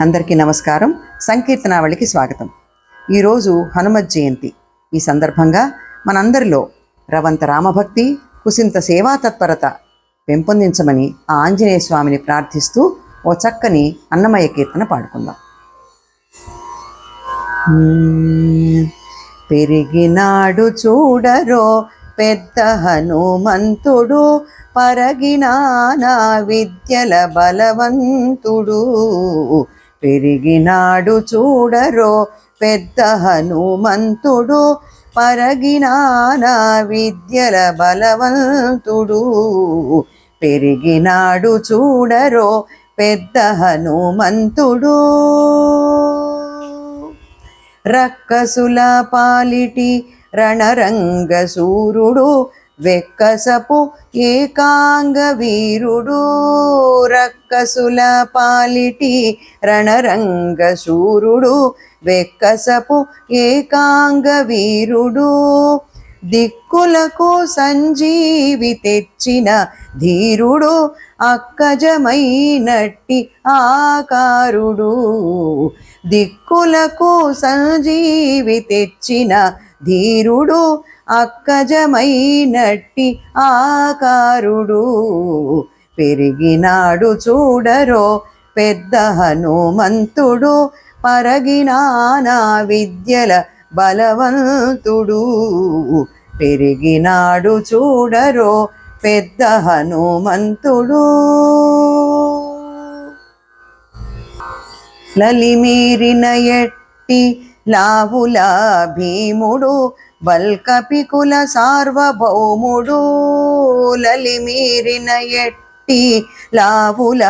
అందరికీ నమస్కారం. సంకీర్తనావళికి స్వాగతం. ఈరోజు హనుమత్ జయంతి. ఈ సందర్భంగా మనందరిలో రవంత రామభక్తి కుసింత సేవా తత్పరత పెంపొందించమని ఆ ఆంజనేయ స్వామిని ప్రార్థిస్తూ ఓ చక్కని అన్నమయ్య కీర్తన పాడుకుందాం. పెరిగినాడు చూడరో పెద్ద హనుమంతుడు పరగినా విద్యల బలవంతుడు. పెరిగినాడు చూడరో పెద్ద హనుమంతుడు పరగినాన విద్యల బలవంతుడు. పెరిగినాడు చూడరో పెద్ద హనుమంతుడు. రక్కసుల పాలిటి రణరంగ సూర్యుడు వెక్కసపు ఏకాంగ వీరుడు రక్కసుల పాలిటి రణరంగ శూరుడు వెక్కసపు ఏకాంగ వీరుడు. దిక్కులకు సంజీవి తెచ్చిన ధీరుడు అక్కజమైనట్టి ఆకారుడు. దిక్కులకు సంజీవి తెచ్చిన ధీరుడు అక్కజమైనట్టి ఆకారుడు పెరిగినాడు చూడరో పెద్ద హనుమంతుడు పరగినానా విద్యల బలవంతుడు పెరిగినాడు చూడరో పెద్ద హనుమంతుడు. లలిమీరిన ఎట్టి లావుల భీముడు బల్కపికుల సార్వభౌముడు లలిమీరిన ఎట్టి లావుల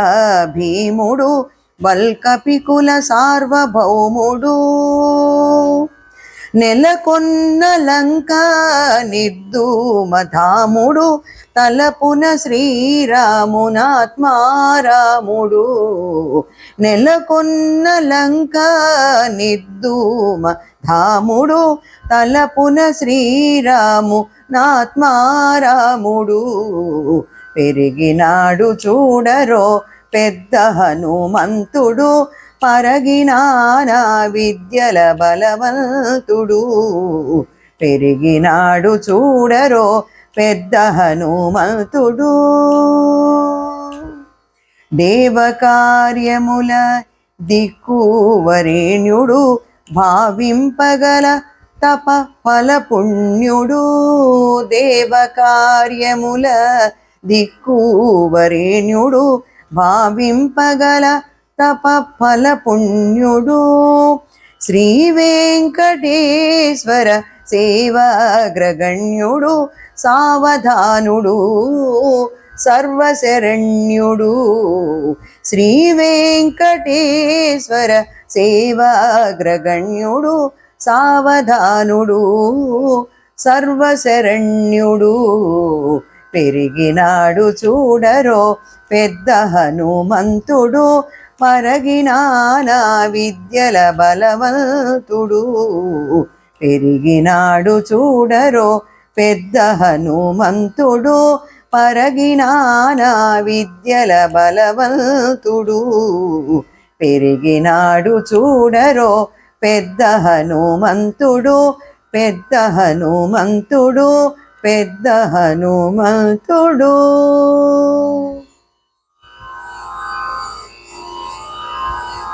భీముడు బల్కపికుల సార్వభౌముడు. నెలకొన్న లంక నిర్ధూమధాముడు తలపున శ్రీరామునాత్మారాముడు. నెలకొన్న లంక నిర్ధూమ ధాముడు తలపున శ్రీరాము నాత్మారాముడు. పెరిగినాడు చూడరో పెద్ద హనుమంతుడు పరగినానా విద్యల బలవంతుడు. పెరిగినాడు చూడరో పెద్ద హనుమంతుడు. దేవకార్యముల దిక్కువరేణ్యుడు భావింపగల తప ఫల పుణ్యుడు దేవకార్యముల దిక్కువరేణ్యుడు భావింపగల తప ఫల పుణ్యుడు శ్రీ వెంకటేశ్వర సేవాగ్రగణ్యుడు సావధానుడు సర్వశరణ్యుడు శ్రీ వెంకటేశ్వర సేవాగ్రగణ్యుడు సావధానుడు సర్వశరణ్యుడు. పెరిగినాడు చూడరో పెద్ద హనుమంతుడు పరగినానా విద్యల బలవంతుడు. పెరిగినాడు చూడరో పెద్ద హనుమంతుడు పరగినానా విద్యల బలవంతుడు. పెరిగినాడు చూడరో పెద్ద హనుమంతుడు పెద్ద హనుమంతుడు పెద్ద హనుమంతుడు.